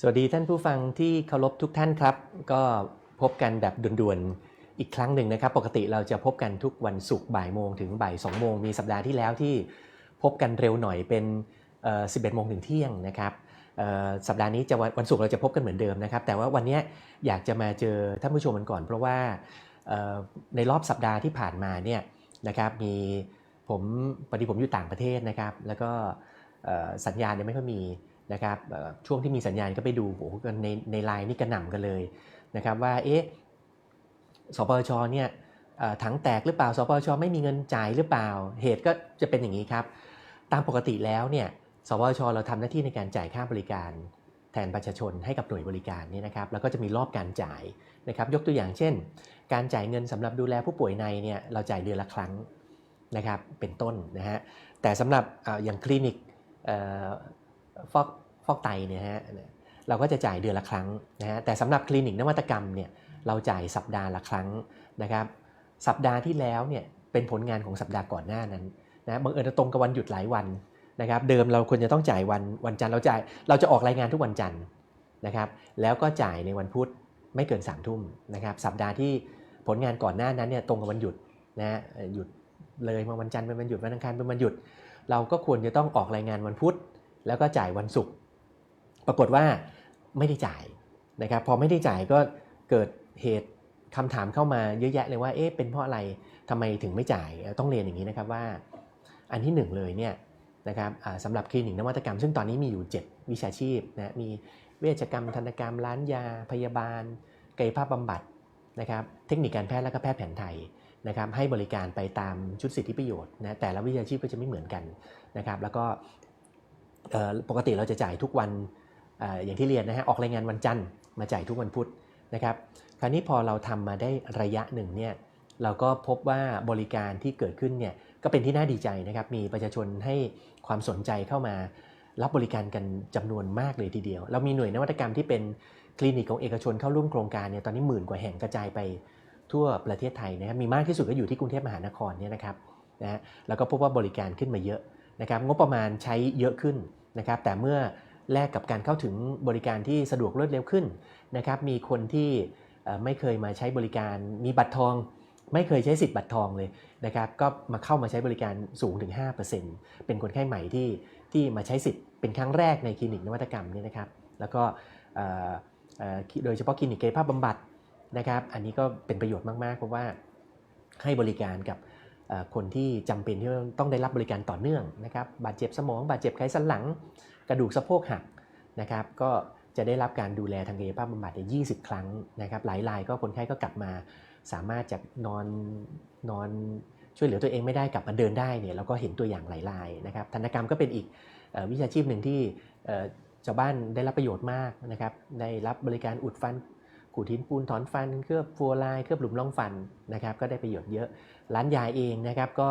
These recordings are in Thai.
สวัสดีท่านผู้ฟังที่เคารพทุกท่านครับ ก็พบกันแบบด่วนๆอีกครั้งหนึ่งนะครับ ปกติเราจะพบกันทุกวันศุกร์บ่ายโมงถึงบ่าย2โมงมีสัปดาห์ที่แล้วที่พบกันเร็วหน่อยเป็นเอ่อ11โมงถึงเที่ยงนะครับสัปดาห์นี้จะวันศุกร์เราจะพบกันเหมือนเดิมนะครับ แต่ว่าวันนี้อยากจะมาเจอท่านผู้ชมกันก่อน เพราะว่าในรอบสัปดาห์ที่ผ่านมาเนี่ยนะครับมีผมพอดีผมอยู่ต่างประเทศนะครับ แล้วก็สัญญาณเนี่ยไม่ค่อยมี นะครับช่วงที่มีสัญญาณก็ไปดูโอ้โหในในไลน์นี่กระหน่ำกันเลยนะครับว่าเอ๊ะสปชเนี่ยถังแตกหรือเปล่าสปชไม่มีเงินจ่ายหรือเปล่า เหตุก็จะเป็นอย่างนี้ครับ ตามปกติแล้วเนี่ยสปชเราทำหน้าที่ในการจ่ายค่าบริการแทนประชาชนให้กับหน่วยบริการเนี่ยนะครับแล้วก็จะมีรอบการจ่ายนะครับ ยกตัวอย่างเช่น การจ่ายเงินสำหรับดูแลผู้ป่วยในเนี่ยเราจ่ายเดือนละครั้งนะครับเป็นต้นนะฮะแต่สำหรับอย่างคลินิก ฟอกฟอกไตเนี่ยฮะเราก็จะจ่ายเดือนละครั้งนะฮะแต่สำหรับคลินิกนวัตกรรมเนี่ยเราจ่ายสัปดาห์ละครั้งนะครับสัปดาห์ที่แล้วเนี่ยเป็นผลงานของสัปดาห์ก่อนหน้านั้นนะบังเอิญตรงกับวันหยุดหลายวันนะครับเดิมเราควรจะต้องจ่ายวันวันจันทร์เราจ่ายเราจะออกรายงานทุกวันจันทร์นะครับแล้วก็จ่ายในวันพุธไม่เกิน3ามทุ่มนะครับสัปดาห์ที่ผลงานก่อนหน้านั้นเนี่ยตรงกับวันหยุดนะฮะหยุดเลยมาวันจันทร์เป็นวันหยุดวันอังคารเป็นวันหยุด เราก็ควรจะต้องออกรายงานวันพุธ แล้วก็จ่ายวันศุกร์ปรากฏว่าไม่ได้จ่ายนะครับพอไม่ได้จ่ายก็เกิดเหตุคำถามเข้ามาเยอะแยะเลยว่าเอ๊ะเป็นเพราะอะไรทำไมถึงไม่จ่ายต้องเรียนอย่างนี้นะครับว่า อันที่หนึ่งเลยเนี่ยนะครับสำหรับคลินิกนวัตกรรม ซึ่งตอนนี้มีอยู่ 7 วิชาชีพนะมีเวชกรรม ทันตกรรม ร้านยา พยาบาลกายภาพบำบัดนะครับเทคนิคการแพทย์และก็แพทย์แผนไทยนะครับให้บริการไปตามชุดสิทธิประโยชน์นะแต่ละวิชาชีพก็จะไม่เหมือนกันนะครับแล้วก็ ปกติเราจะจ่ายทุกวันออย่างที่เรียนนะฮะออกรายงานวันจันทร์มาจ่ายทุกวันพุธนะครับคราวนี้พอเราทำมาได้ระยะหนึ่งเนี่ยเราก็พบว่าบริการที่เกิดขึ้นเนี่ยก็เป็นที่น่าดีใจนะครับมีประชาชนให้ความสนใจเข้ามารับบริการกันจำนวนมากเลยทีเดียว เรามีหน่วยนวัตกรรมที่เป็นคลินิกของเอกชนเข้าร่วมโครงการเนี่ยตอนนี้หมื่นกว่าแห่งกระจายไปทั่วประเทศไทยนะครับมีมากที่สุดก็อยู่ที่กรุงเทพมหานครเนี่ยนะครับนะฮะแล้วก็พบว่าบริการขึ้นมาเยอะ นะครับงบประมาณใช้เยอะขึ้นนะครับแต่เมื่อแลกกับการเข้าถึงบริการที่สะดวกรวดเร็วขึ้นนะครับมีคนที่ไม่เคยมาใช้บริการมีบัตรทอง ไม่เคยใช้สิทธิ์บัตรทองเลยนะครับก็มาเข้ามาใช้บริการสูงถึง 5%เป็นคนไข้ใหม่ที่ที่มาใช้สิทธิ์เป็นครั้งแรกในคลินิกนวัตกรรมเนี่ยนะครับแล้วก็โดยเฉพาะคลินิกกายภาพบำบัดนะครับ อันนี้ก็เป็นประโยชน์มาก ๆ เพราะว่าให้บริการกับ คนที่จำเป็นที่ต้องได้รับบริการต่อเนื่องนะครับบาดเจ็บสมอง บาดเจ็บไขสันหลัง กระดูกสะโพกหักนะครับก็จะได้รับการดูแลทางกายภาพบำบัดเนี่ย20ครั้งนะครับหลายรายก็คนไข้ก็กลับมา สามารถจากนอนนอนช่วยเหลือตัวเองไม่ได้กลับมาเดินได้เนี่ยเราก็เห็นตัวอย่างหลายรายนะครับธนกรรมก็เป็นอีกวิชาชีพหนึ่งที่ชาวบ้านได้รับประโยชน์มากนะครับได้รับบริการอุดฟัน ขูดหินปูนถอนฟันเคลือบฟัวลายเคลือบหลุมร่องฟันนะครับก็ได้ประโยชน์เยอะ ร้านยาเองนะครับก็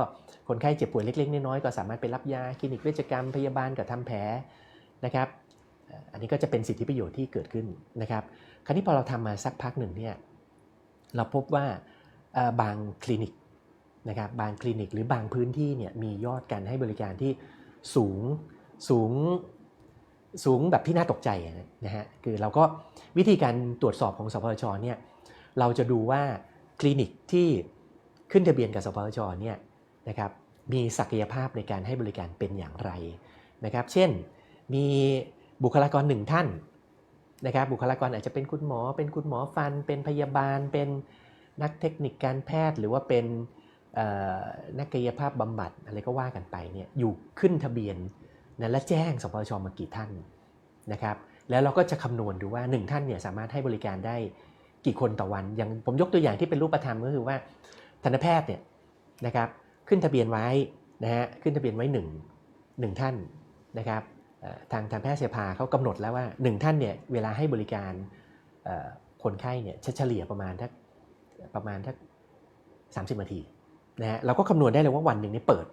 คนไข้เจ็บป่วยเล็ก ๆ น้อยๆก็สามารถไปรับยาคลินิกเวชกรรมพยาบาลกับทำแผลนะครับอันนี้ก็จะเป็นสิทธิประโยชน์ที่เกิดขึ้นนะครับคราวนี้พอเราทำมาสักพักหนึ่งเนี่ยเราพบว่าบางคลินิกนะครับบางคลินิกหรือบางพื้นที่เนี่ยมียอดการให้บริการที่สูงสูง สูงแบบที่น่าตกใจนะฮะคือเราก็วิธีการตรวจสอบของสพชเนี่ยเราจะดูว่าคลินิกที่ขึ้นทะเบียนกับสพชเนี่ยนะครับมีศักยภาพในการให้บริการเป็นอย่างไรนะครับ เช่นมีบุคลากรหนึ่งท่านนะครับ บุคลากรอาจจะเป็นคุณหมอ เป็นคุณหมอฟัน เป็นพยาบาล เป็นนักเทคนิคการแพทย์ หรือว่าเป็นนักกายภาพบำบัดอะไรก็ว่ากันไปเนี่ยอยู่ขึ้นทะเบียน นะและแจ้งสพชมากี่ท่านนะครับแล้วเราก็จะคำนวณดูว่า 1 ท่านเนี่ยสามารถให้บริการได้กี่คนต่อวัน อย่างผมยกตัวอย่างที่เป็นรูปธรรมก็คือว่าทันตแพทย์เนี่ยนะครับขึ้นทะเบียนไว้นะฮะขึ้นทะเบียนไว้1งท่านนะครับทางทางแพทยสภาเขากำหนดแล้วว่า 1 ท่านเนี่ยเวลาให้บริการคนไข้เนี่ยเฉลี่ยประมาณทักประมาณทักสามสิบนาทีนะฮะเราก็คำนวณได้เลยว่าวันหนึ่งเนี่ยเปิด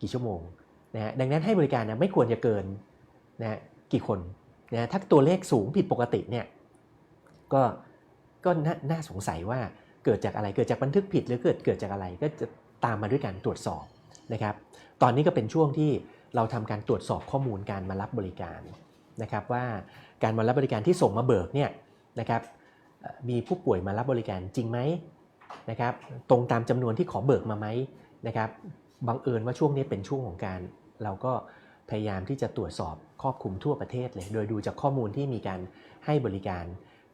กี่ชั่วโมง นะฮะดังนั้นให้บริการนะไม่ควรจะเกินนะฮะกี่คนนะถ้าตัวเลขสูงผิดปกติเนี่ยก็ก็น่าน่าสงสัยว่าเกิดจากอะไรเกิดจากบันทึกผิดหรือเกิดเกิดจากอะไรก็จะตามมาด้วยการตรวจสอบนะครับตอนนี้ก็เป็นช่วงที่เราทำการตรวจสอบข้อมูลการมารับบริการนะครับว่าการมารับบริการที่ส่งมาเบิกเนี่ยนะครับมีผู้ป่วยมารับบริการจริงไหมนะครับตรงตามจำนวนที่ขอเบิกมาไหมนะครับบังเอิญว่าช่วงนี้เป็นช่วงของการ เราก็พยายามที่จะตรวจสอบครอบคลุมทั่วประเทศเลย โดยดูจากข้อมูลที่มีการให้บริการ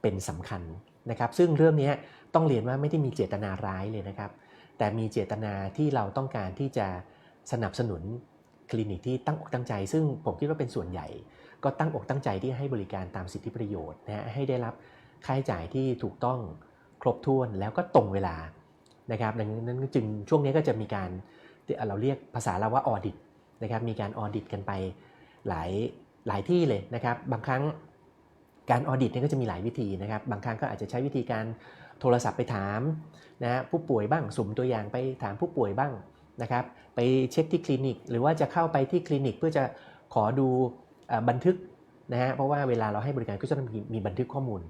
เป็นสำคัญนะครับ ซึ่งเรื่องนี้ต้องเรียนว่าไม่ได้มีเจตนาร้ายเลยนะครับ แต่มีเจตนาที่เราต้องการที่จะสนับสนุนคลินิกที่ตั้งอกตั้งใจ ซึ่งผมคิดว่าเป็นส่วนใหญ่ ก็ตั้งอกตั้งใจที่ให้บริการตามสิทธิประโยชน์นะฮะให้ได้รับค่าใช้จ่ายที่ถูกต้องครบถ้วนแล้วก็ตรงเวลานะครับดังนั้นจึงช่วงนี้ก็จะมีการเราเรียกภาษาเราว่าออดิต นะครับมีการออดิตกันไปหลายหลายที่เลยนะครับ บางครั้งการออดิตเนี่ยก็จะมีหลายวิธีนะครับ บางครั้งก็อาจจะใช้วิธีการโทรศัพท์ไปถามนะผู้ป่วยบ้างสุ่มตัวอย่างไปถามผู้ป่วยบ้างนะครับ ไปเช็คที่คลินิก หรือว่าจะเข้าไปที่คลินิก เพื่อจะขอดูอบันทึกนะฮะเพราะว่าเวลาเราให้บริการก็จะต้องมีมีบันทึกข้อมูล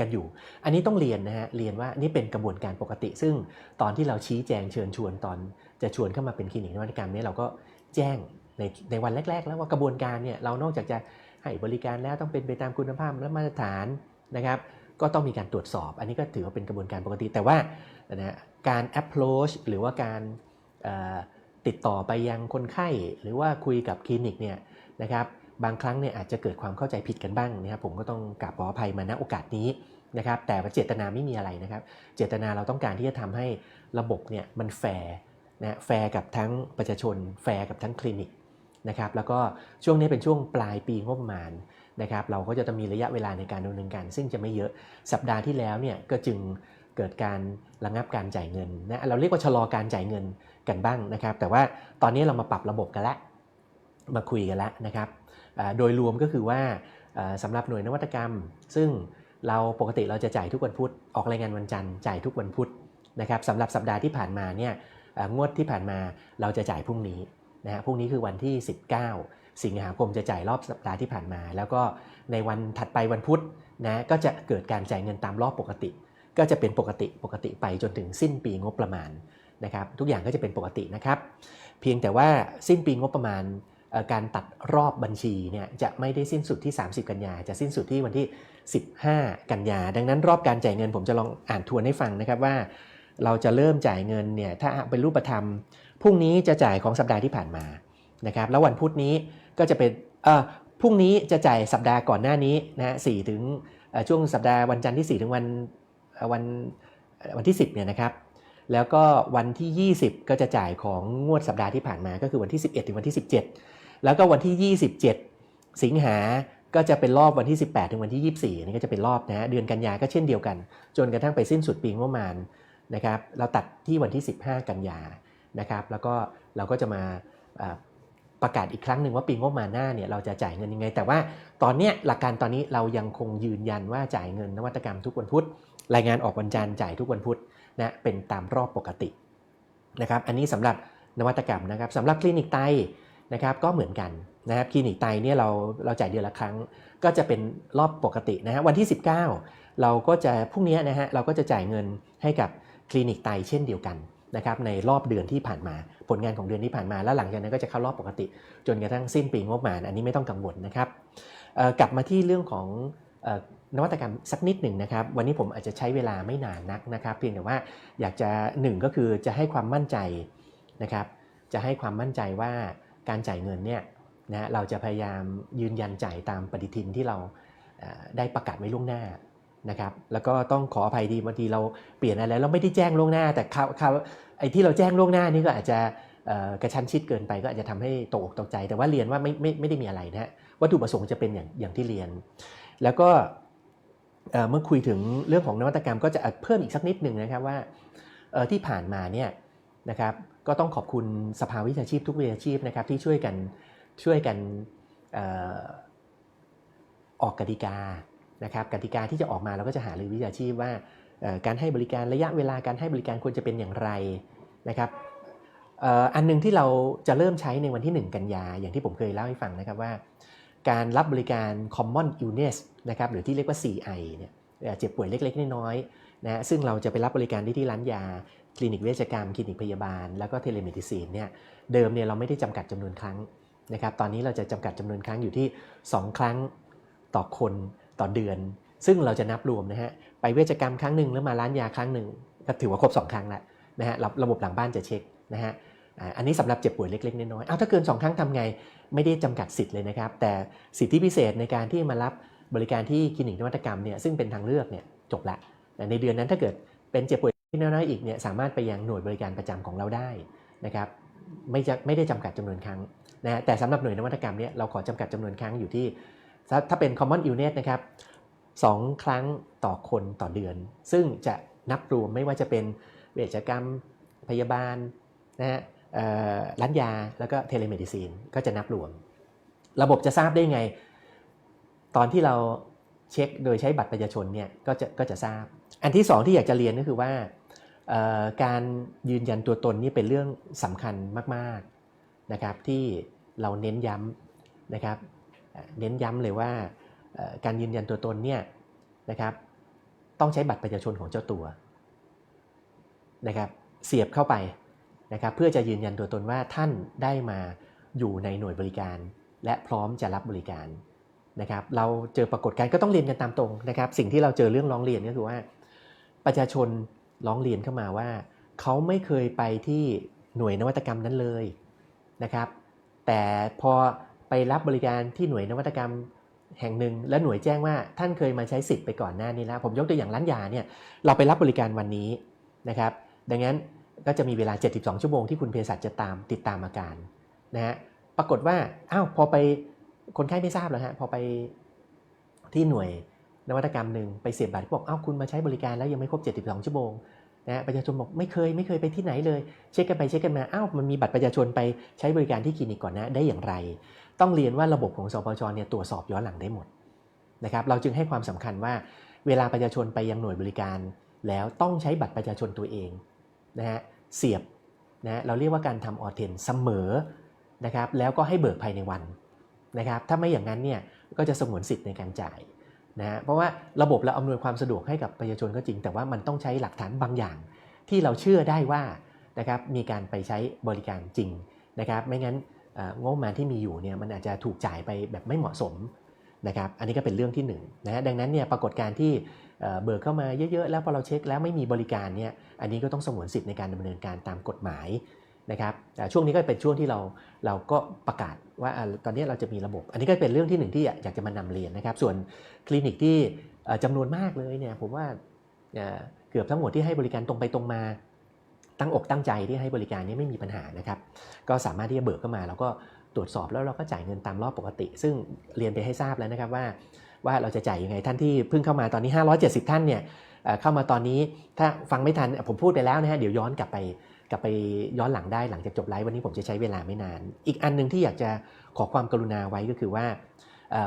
กันอยู่ อันนี้ต้องเรียนนะฮะเรียนว่านี่เป็นกระบวนการปกติ ซึ่งตอนที่เราชี้แจงเชิญชวนตอนจะชวนเข้ามาเป็นคลินิกนวัตกรรมนี่ยเราก็ แจ้งในในวันแรก ๆ แล้วว่ากระบวนการเนี่ยเรานอกจากจะให้บริการแล้วต้องเป็นไปตามคุณภาพและมาตรฐานนะครับก็ต้องมีการตรวจสอบ อันนี้ก็ถือว่าเป็นกระบวนการปกติ แต่ว่านะการ approach หรือว่าการติดต่อไปยังคนไข้ หรือว่าคุยกับคลินิกเนี่ยนะครับบางครั้งเนี่ยอาจจะเกิดความเข้าใจผิดกันบ้างนะครับผมก็ต้องกราบขออภัยมาณโอกาสนี้นะครับแต่ว่าเจตนาไม่มีอะไรนะครับ เจตนาเราต้องการที่จะทำให้ระบบเนี่ยมันแฟร์ นะแฟร์กับทั้งประชาชน แฟร์กับทั้งคลินิกนะครับแล้วก็ช่วงนี้เป็นช่วงปลายปีงบประมาณนะครับเราก็จะต้องมีระยะเวลาในการดำเนินการ ซึ่งจะไม่เยอะสัปดาห์ที่แล้วเนี่ยก็จึงเกิดการระงับการจ่ายเงินนะเราเรียกว่าชะลอการจ่ายเงินกันบ้างนะครับ แต่ว่าตอนนี้เรามาปรับระบบกันล้วมาคุยกันล้วนะครับโดยรวมก็คือว่าอ่าสำหรับหน่วยนวัตกรรม ซึ่งเราปกติเราจะจ่ายทุกวันพุธออกรายงานวันจันทร์จ่ายทุกวันพุธนะครับสำหรับสัปดาห์ที่ผ่านมาเนี่ย งวดที่ผ่านมาเราจะจ่ายพรุ่งนี้นะฮะพรุ่งนี้คือวันที่ 19 สิงหาคมจะจ่ายรอบสัปดาห์ที่ผ่านมา แล้วก็ในวันถัดไปวันพุธนะก็จะเกิดการจ่ายเงินตามรอบปกติ ก็จะเป็นปกติปกติไปจนถึงสิ้นปีงบประมาณนะครับทุกอย่างก็จะเป็นปกตินะครับ เพียงแต่ว่าสิ้นปีงบประมาณการตัดรอบบัญชีเนี่ยจะไม่ได้สิ้นสุดที่ 30 กันยา จะสิ้นสุดที่วันที่ 15 กันยา ดังนั้นรอบการจ่ายเงินผมจะลองอ่านทวนให้ฟังนะครับว่า เราจะเริ่มจ่ายเงินเนี่ยถ้าเป็นรูปธรรมพรุ่งนี้จะจ่ายของสัปดาห์ที่ผ่านมานะครับแล้ววันพุธนี้ก็จะเป็นเอ่อพรุ่งนี้จะจ่ายสัปดาห์ก่อนหน้านี้นะฮะสี่ถึงช่วงสัปดาห์วันจันทร์ที่ 4 ถึงวันวันวันที่ 10เนี่ยนะครับแล้วก็วันที่ 20 ก็จะจ่ายของงวดสัปดาห์ที่ผ่านมาก็คือวันที่ 11 ถึงวันที่ 17 แล้วก็วันที่ 27 สิงหาก็จะเป็นรอบวันที่ 18 ถึงวันที่ 24นนี้ก็จะเป็นรอบนะฮะเดือนกันยาก็เช่นเดียวกัน จนกระทั่งไปสิ้นสุดปีงบประมาณ นะครับเราตัดที่วันที่ 15 กันยานะครับแล้วก็เราก็จะมาประกาศอีกครั้งหนึ่งว่าปีงบมาหน้าเนี่ยเราจะจ่ายเงินยังไง แต่ว่าตอนเนี้ยหลักการตอนนี้เรายังคงยืนยันว่าจ่ายเงินนวัตกรรมทุกวันพุธรายงานออกวันจันทร์จ่ายทุกวันพุธนะเป็นตามรอบปกตินะครับอันนี้สำหรับนวัตกรรมนะครับสำหรับคลินิกไตนะครับก็เหมือนกันนะครับคลินิกไตเนี่ยเราเราจ่ายเดือนละครั้ง ก็จะเป็นรอบปกตินะฮะวันที่ 19 เราก็จะพรุ่งนี้นะฮะเราก็จะจ่ายเงินให้กับ คลินิกไตเช่นเดียวกันนะครับในรอบเดือนที่ผ่านมา ผลงานของเดือนที่ผ่านมา แล้วหลังจากนั้นก็จะเข้ารอบปกติ จนกระทั่งสิ้นปีงบประมาณ อันนี้ไม่ต้องกังวลนะครับกลับมาที่เรื่องของอนวัตกรรมสักนิดหนึ่งนะครับ วันนี้ผมอาจจะใช้เวลาไม่นานนักนะครับ เพียงแต่ว่าอยากจะหนึ่งก็คือจะให้ความมั่นใจนะครับ จะให้ความมั่นใจว่าการจ่ายเงินเนี่ยนะเราจะพยายามยืนยันจ่ายตามปฏิทินที่เราได้ประกาศไว้ล่วงหน้า นะครับแล้วก็ต้องขออภัยดีบางทีเราเปลี่ยนอะไรเราไม่ได้แจ้งล่วงหน้า แต่คราวคราไอ้ที่เราแจ้งล่วงหน้านี่ก็อาจจะกระชั้นชิดเกินไปก็อาจจะทำให้ตกอกตกใจ แต่ว่าเรียนว่าไม่ไม่ไม่ได้มีอะไรนะวัตถุประสงค์จะเป็นอย่างอย่างที่เรียน แล้วก็เมื่อคุยถึงเรื่องของนวัตกรรมก็จะเพิ่มอีกสักนิดหนึ่งนะครับว่าที่ผ่านมาเนี่ยนะครับก็ต้องขอบคุณสภาวิชาชีพทุกวิชาชีพนะครับที่ช่วยกันช่วยกันออกกติกา นะครับกติกาที่จะออกมาเราก็จะหารือวิชาชีพว่าการให้บริการระยะเวลาการให้บริการควรจะเป็นอย่างไรนะครับอันหนึงที่เราจะเริ่มใช้ในวันที่ 1 กันยาอย่างที่ผมเคยเล่าให้ฟังนะครับว่า การรับบริการ common illness นะครับหรือที่เรียกว่า CI เนี่ยเจ็บป่วยเล็ก ๆ น้อยๆนะฮะซึ่งเราจะไปรับบริการที่ที่ร้านยา คลินิกเวชกรรม คลินิกพยาบาล แล้วก็เทเลเมดิซีนเนี่ยเดิมเนี่ยเราไม่ได้จำกัดจำนวนครั้งนะครับตอนนี้เราจะจำกัดจำนวนครั้งอยู่ที่ 2 ครั้งต่อคน ต่อเดือน ซึ่งเราจะนับรวมนะฮะไปเวชกรรมครั้งหนึ่งแล้วมาร้านยาครั้งหนึ่งก็ถือว่าครบ 2 ครั้งแล้วนะฮะระระบบหลังบ้านจะเช็คนะฮะอันนี้สำหรับเจ็บป่วยเล็กๆน้อยๆเอาถ้าเกิน 2 ครั้งทำไงไม่ได้จำกัดสิทธิ์เลยนะครับ แต่สิทธิพิเศษในการที่มารับบริการที่คลินิกนวัตกรรมเนี่ยซึ่งเป็นทางเลือกเนี่ยจบละแต่ในเดือนนั้นถ้าเกิดเป็นเจ็บป่วยเล็กๆน้อยๆอีกเนี่ยสามารถไปยังหน่วยบริการประจำของเราได้นะครับไม่จะไม่ได้จำกัดจำนวนครั้งนะฮะแต่สำหรับหน่วยนวัตกรรมเนี่ยเราขอจำกัดจำนวนครั้งอยู่ที่ ถ้าเป็น common illness นะครับสองครั้งต่อคนต่อเดือน ซึ่งจะนับรวมไม่ว่าจะเป็นเวชกรรมพยาบาลนะฮะร้านยาแล้วก็เทเลเมดิซีนก็จะนับรวม ระบบจะทราบได้ไง ตอนที่เราเช็คโดยใช้บัตรประชาชนเนี่ยก็จะก็จะทราบ อันที่สองที่อยากจะเรียนก็คือว่าการยืนยันตัวตนนี่เป็นเรื่องสำคัญมาก ๆนะครับ ที่เราเน้นย้ำนะครับ เน้นย้ำเลยว่าการยืนยันตัวตนเนี่ยนะครับ ต้องใช้บัตรประชาชนของเจ้าตัวนะครับ เสียบเข้าไปนะครับ เพื่อจะยืนยันตัวตนว่าท่านได้มาอยู่ในหน่วยบริการ และพร้อมจะรับบริการนะครับ เราเจอปรากฏการณ์ก็ต้องเรียนกันตามตรงนะครับ สิ่งที่เราเจอเรื่องร้องเรียนก็คือว่าประชาชนร้องเรียนเข้ามาว่า เขาไม่เคยไปที่หน่วยนวัตกรรมนั้นเลยนะครับ แต่พอ ไปรับบริการที่หน่วยนวัตกรรมแห่งหนึ่งและหน่วยแจ้งว่าท่านเคยมาใช้สิทธิ์ไปก่อนหน้านี้แล้ว ผมยกตัวอย่างร้านยาเนี่ยเราไปรับบริการวันนี้นะครับ ดังนั้นก็จะมีเวลา 72 ชั่วโมงที่คุณเภสัชจะตามติดตามอาการนะฮะปรากฏว่าอ้าวพอไปคนไข้ไม่ทราบแล้วฮะพอไปที่หน่วยนวัตกรรมหนึ่งไปเสียบบัตรบอกอ้าวคุณมาใช้บริการแล้วยังไม่ครบ 72 ชั่วโมงนะฮะประชาชนบอกไม่เคยไม่เคยไปที่ไหนเลย เช็คกันไปเช็คกันมาอ้าวมันมีบัตรประชาชนไปใช้บริการที่คลินิกก่อนนะได้อย่างไร ต้องเรียนว่าระบบของสปชเนี่ยตรวจสอบย้อนหลังได้หมดนะครับเราจึงให้ความสำคัญว่าเวลาประชาชนไปยังหน่วยบริการ แล้วต้องใช้บัตรประชาชนตัวเองนะฮะเสียบนะเราเรียกว่าการทำออเทนเสมอนะครับแล้วก็ให้เบิกภายในวันนะครับถ้าไม่อย่างนั้นเนี่ยก็จะสงวนสิทธิ์ในการจ่ายนะฮะเพราะว่าระบบเราอำนวยความสะดวกให้กับประชาชนก็จริง แต่ว่ามันต้องใช้หลักฐานบางอย่าง ที่เราเชื่อได้ว่านะครับมีการไปใช้บริการจริงนะครับไม่งั้น งบประมาณที่มีอยู่เนี่ยมันอาจจะถูกจ่ายไปแบบไม่เหมาะสมนะครับอันนี้ก็เป็นเรื่องที่หนึ่งนะฮะดังนั้นเนี่ยปรากฏการที่เบิกเข้ามาเยอะๆ แล้วพอเราเช็คแล้วไม่มีบริการเนี่ยอันนี้ก็ต้องสงวนสิทธิ์ในการดำเนินการตามกฎหมายนะครับช่วงนี้ก็เป็นช่วงที่เราเราก็ประกาศว่าอตอนนี้เราจะมีระบบ อันนี้ก็เป็นเรื่องที่หนึ่งที่อยากจะมานำเรียนนะครับ ส่วนคลินิกที่เอ่อจำนวนมากเลยเนี่ยผมว่าเกือบทั้งหมดที่ให้บริการตรงไปตรงมา ตั้งอกตั้งใจที่ให้บริการนี้ไม่มีปัญหานะครับ ก็สามารถที่จะเบิกเข้ามา แล้วก็ตรวจสอบแล้วเราก็จ่ายเงินตามรอบปกติ ซึ่งเรียนไปให้ทราบแล้วนะครับว่า ว่าเราจะจ่ายยังไงท่านที่เพิ่งเข้ามาตอนนี้ 570 ท่านเนี่ยเข้ามาตอนนี้ถ้าฟังไม่ทันผมพูดไปแล้วนะฮะเดี๋ยวย้อนกลับไปกลับไปย้อนหลังได้หลังจากจบไลฟ์วันนี้ผมจะใช้เวลาไม่นาน อีกอันหนึ่งที่อยากจะขอความกรุณาไว้ก็คือว่า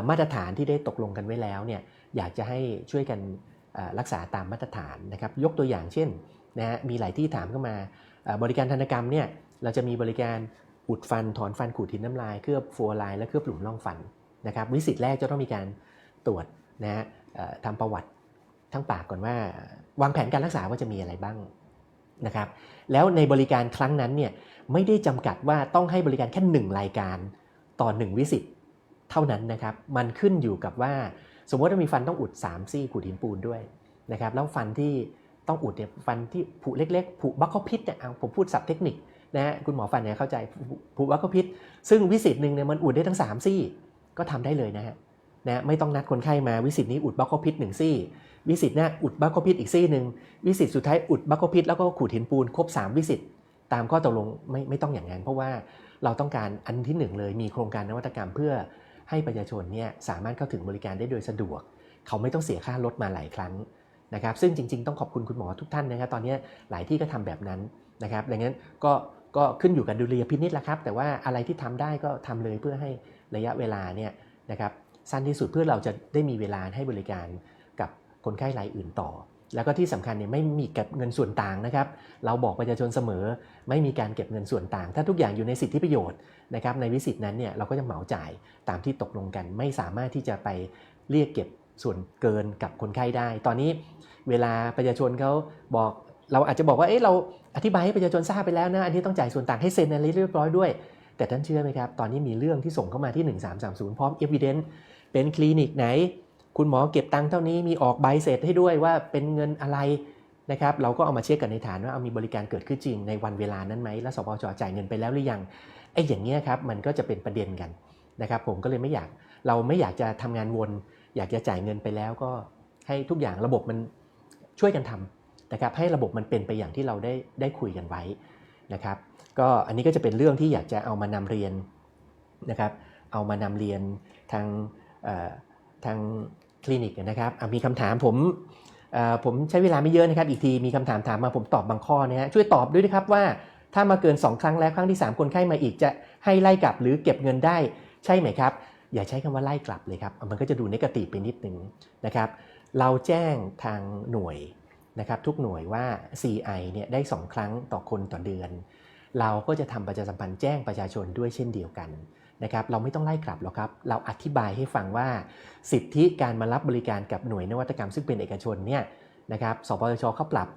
มาตรฐานที่ได้ตกลงกันไว้แล้วเนี่ยอยากจะให้ช่วยกันรักษาตามมาตรฐานนะครับ ยกตัวอย่างเช่น นะฮะมีหลายที่ถามเข้ามา บริการธนกรรมเนี่ยเราจะมีบริการอุดฟันถอนฟันขูดหินน้ำลายเคลือบฟัวไลน์และเคลือบหลุมร่องฟันนะครับวิสิตแรกจะต้องมีการตรวจนะฮะทำประวัติทั้งปากก่อนว่าวางแผนการรักษาว่าจะมีอะไรบ้างนะครับแล้วในบริการครั้งนั้นเนี่ยไม่ได้จำกัดว่าต้องให้บริการแค่หนึ่งรายการต่อ 1 วิสิตเท่านั้นนะครับมันขึ้นอยู่กับว่า สมมติว่ามีฟันต้องอุด 3 ซี่ขูดหินปูนด้วยนะครับแล้วฟันที่ ต้องอุดเนี่ยฟันที่ผุเล็กๆผุบัคคพิษเนี่ยผมพูดศัพท์เทคนิคนะฮะคุณหมอฟันเนี่ยเข้าใจผุบัคคพิษ ซึ่งวิสิตหนึ่งเนี่ยมันอุดได้ทั้ง 3 ซี่ ก็ทำได้เลยนะฮะนะไม่ต้องนัดคนไข้มาวิสิตนี้อุดบัคคพิษหนึ่งซี่ วิสิตหน้าอุดบัคโคพิษอีกซี่หนึ่งวิสิตสุดท้ายอุดบัคโคพิษแล้วก็ขูดหินปูนครบ 3 วิสิตตามข้อตกลงไม่ไม่ต้องอย่างนั้น เพราะว่าเราต้องการอันที่หนึ่งเลยมีโครงการนวัตกรรมเพื่อให้ประชาชนเนี่ยสามารถเข้าถึงบริการได้โดยสะดวก เขาไม่ต้องเสียค่ารถมาหลายครั้ง นะครับซึ่งจริง ๆ ต้องขอบคุณคุณหมอทุกท่านนะครับ ตอนนี้หลายที่ก็ทำแบบนั้นนะครับดังนั้นก็ก็ขึ้นอยู่กับดุลยพินิจละครับ แต่ว่าอะไรที่ทำได้ก็ทำเลยเพื่อให้ระยะเวลาเนี่ยนะครับสั้นที่สุดเพื่อเราจะได้มีเวลาให้บริการกับคนไข้รายอื่นต่อ แล้วก็ที่สำคัญเนี่ยไม่มีเก็บเงินส่วนต่างนะครับ เราบอกประชาชนเสมอ ไม่มีการเก็บเงินส่วนต่าง ถ้าทุกอย่างอยู่ในสิทธิประโยชน์นะครับในวิสิตนั้นเนี่ยเราก็จะเหมาจ่ายตามที่ตกลงกัน ไม่สามารถที่จะไปเรียกเก็บ ส่วนเกินกับคนไข้ได้ ตอนนี้เวลาประชาชนเขาบอกเราอาจจะบอกว่าเอ๊ะเราอธิบายให้ประชาชนทราบไปแล้วนะอันนี้ต้องจ่ายส่วนต่างให้เซ็นอะไรเรียบร้อยด้วย แต่ท่านเชื่อไหมครับ ตอนนี้มีเรื่องที่ส่งเข้ามาที่ 1330 พร้อม evidence เป็นคลินิกไหน คุณหมอเก็บตังค์เท่านี้มีออกใบเสร็จให้ด้วยว่าเป็นเงินอะไรนะครับเราก็เอามาเช็คกันในฐานว่าเอามีบริการเกิดขึ้นจริงในวันเวลานั้นไหมแล้วสปชจ่ายเงินไปแล้วหรือยังไอ้อย่างเงี้ยครับมันก็จะเป็นประเด็นกันนะครับผมก็เลยไม่อยากเราไม่อยากจะทำงานวน อยากจะจ่ายเงินไปแล้วก็ให้ทุกอย่างระบบมันช่วยกันทำนะครับให้ระบบมันเป็นไปอย่างที่เราได้ได้คุยกันไว้นะครับ ก็อันนี้ก็จะเป็นเรื่องที่อยากจะเอามานำเรียนนะครับเอามานำเรียนทางทางคลินิกนะครับมีคำถามผมผมใช้เวลาไม่เยอะนะครับ อีกทีมีคำถามถามมาผมตอบบางข้อนะฮะช่วยตอบด้วยนะครับว่าถ้ามาเกิน 2 ครั้งแล้วครั้งที่ 3 คนไข้มาอีกจะให้ไล่กลับหรือเก็บเงินได้ใช่ไหมครับ อย่าใช้คำว่าไล่กลับเลยครับ มันก็จะดูนกาตีไปนิดนึงนะครับ เราแจ้งทางหน่วยนะครับทุกหน่วยว่า CI เนี่ยได้ 2 ครั้งต่อคนต่อเดือน เราก็จะทำประชาสัมพันธ์แจ้งประชาชนด้วยเช่นเดียวกันนะครับ เราไม่ต้องไล่กลับหรอกครับ เราอธิบายให้ฟังว่า สิทธิการมารับบริการกับหน่วยนวัตกรรมซึ่งเป็นเอกชนเนี่ยนะครับ สปสชเขาปรับ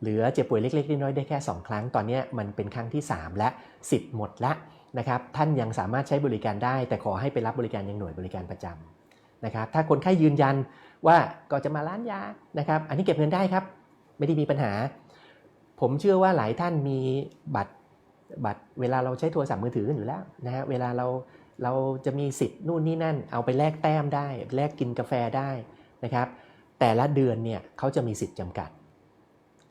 เหลือเจ็บป่วยเล็กๆน้อยๆได้แค่ 2 ครั้ง ตอนนี้มันเป็นครั้งที่ 3 และสิทธิ์หมดละ นะครับท่านยังสามารถใช้บริการได้ แต่ขอให้ไปรับบริการยังหน่วยบริการประจำนะครับถ้าคนไข้ยืนยันว่าก็จะมาร้านยานะครับอันนี้เก็บเงินได้ครับ ไม่ได้มีปัญหา ผมเชื่อว่าหลายท่านมีบัตรบัตรเวลาเราใช้โทรศัพท์มือถือกันอยู่แล้วนะฮะเวลาเราเราจะมีสิทธิ์นู่นนี่นั่น เอาไปแลกแต้มได้ แลกกินกาแฟได้นะครับแต่ละเดือนเนี่ยเขาจะมีสิทธิ์จำกัด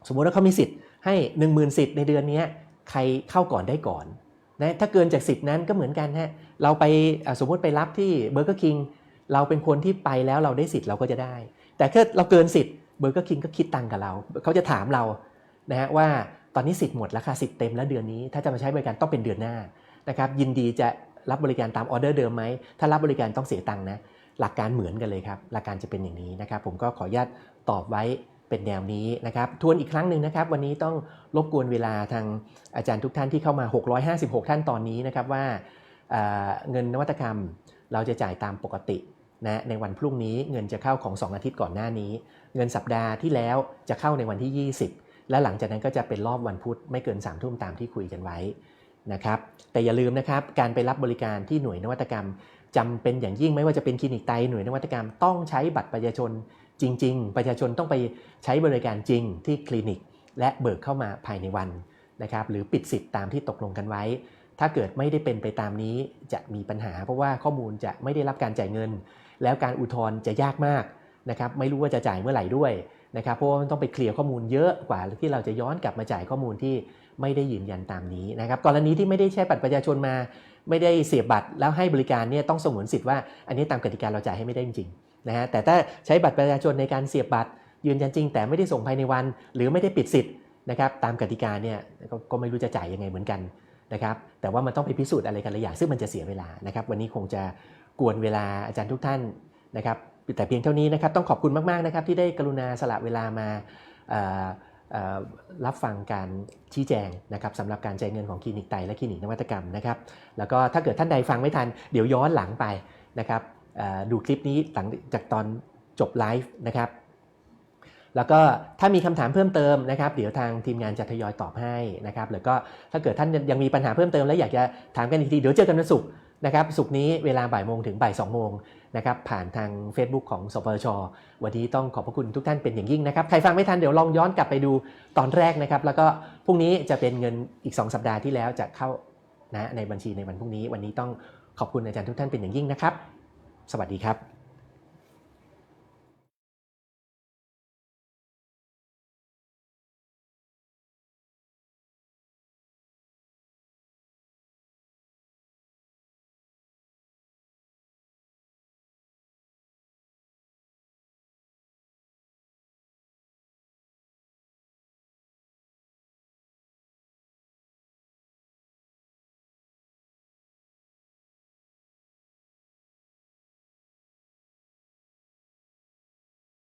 สมมุติว่าเขามีสิทธิ์ให้ 1 0,000 สิทธิ์ในเดือนนี้ใครเข้าก่อนได้ก่อน นะถ้าเกินจากสิทธิ์นั้นก็เหมือนกันฮะเราไปสมมติไปรับที่เบอร์เกอร์คิงเราเป็นคนที่ไปแล้วเราได้สิทธิ์เราก็จะได้ แต่ถ้าเราเกินสิทธิ์เบอร์เกอร์คิงก็คิดตังกับเรา เขาจะถามเรานะฮะว่าตอนนี้สิทธิ์หมดแล้วค่ะสิทธิ์เต็มแล้วเดือนนี้ ถ้าจะมาใช้บริการต้องเป็นเดือนหน้านะครับยินดีจะรับบริการตามออเดอร์เดิมไหมถ้ารับบริการต้องเสียตังค์นะหลักการเหมือนกันเลยครับหลักการจะเป็นอย่างนี้นะครับผมก็ขออนุญาตตอบไว้ เป็นแนวนี้นะครับ ทวนอีกครั้งหนึ่งนะครับ วันนี้ต้องรบกวนเวลาทางอาจารย์ทุกท่านที่เข้ามา 656 ท่านตอนนี้นะครับว่าเเงินนวัตกรรมเราจะจ่ายตามปกตินะในวันพรุ่งนี้เงินจะเข้าของ 2 อาทิตย์ก่อนหน้านี้ เงินสัปดาห์ที่แล้วจะเข้าในวันที่ 20 และหลังจากนั้นก็จะเป็นรอบวันพุธไม่เกิน3ามทุ่มตามที่คุยกันไว้นะครับแต่อย่าลืมนะครับการไปรับบริการที่หน่วยนวัตกรรมจำเป็นอย่างยิ่งไม่ว่าจะเป็นคลินิกไตหน่วยนวัตกรรมต้องใช้บัตรประชาชน จริง ๆ ประชาชนต้องไปใช้บริการจริงที่คลินิก และเบิกเข้ามาภายในวันนะครับหรือปิดสิทธิ์ตามที่ตกลงกันไว้ ถ้าเกิดไม่ได้เป็นไปตามนี้จะมีปัญหา เพราะว่าข้อมูลจะไม่ได้รับการจ่ายเงิน แล้วการอุทธรณ์จะยากมากนะครับไม่รู้ว่าจะจ่ายเมื่อไหร่ด้วยนะครับเพราะว่ามันต้องไปเคลียร์ข้อมูลเยอะกว่าที่เราจะย้อนกลับมาจ่ายข้อมูลที่ไม่ได้ยืนยันตามนี้นะครับกรณีที่ไม่ได้ใช้บัตรประชาชนมา ไม่ได้เสียบบัตรแล้วให้บริการเนี่ยต้องสงวนสิทธิ์ว่าอันนี้ตามกติกาเราจ่ายให้ไม่ได้จริง นะฮะแต่ถ้าใช้บัตรประชาชนในการเสียบบัตร ยืนยันจริง แต่ไม่ได้ส่งภายในวัน หรือไม่ได้ปิดสิทธิ์นะครับตามกติกาเนี่ยกก็ไม่รู้จะจ่ายยังไงเหมือนกันนะครับแต่ว่ามันต้องไปพิสูจน์อะไรกันหลายอย่างซึ่งมันจะเสียเวลานะครับวันนี้คงจะกวนเวลาอาจารย์ทุกท่านนะครับแต่เพียงเท่านี้นะครับต้องขอบคุณมากๆนะครับที่ได้กรุณาสละเวลามารับฟังการชี้แจงนะครับสำหรับการจ่ายเงินของคลินิกไตและคลินิกนวัตกรรมนะครับแล้วก็ถ้าเกิดท่านใดฟังไม่ทันเดี๋ยวย้อนหลังไปนะครับ ดูคลิปนี้หลังจากตอนจบไลฟ์นะครับ แล้วก็ถ้ามีคำถามเพิ่มเติมนะครับ เดี๋ยวทางทีมงานจะทยอยตอบให้นะครับแล้วก็ถ้าเกิดท่านยังมีปัญหาเพิ่มเติมและอยากจะถามกันอีกที เดี๋ยวเจอกันวันศุกร์นะครับศุกร์นี้เวลาบ่ายโมงถึงบ่ายสองโมงนะครับผ่านทาง Facebook ของสปชวันนี้ต้องขอบพระคุณทุกท่านเป็นอย่างยิ่งนะครับ ใครฟังไม่ทันเดี๋ยวลองย้อนกลับไปดูตอนแรกนะครับ แล้วก็พรุ่งนี้จะเป็นเงินอีก 2 สัปดาห์ที่แล้วจะเข้านะในบัญชีในวันพรุ่งนี้ วันนี้ต้องขอบคุณอาจารย์ทุกท่านเป็นอย่างยิ่งนะครับ สวัสดีครับ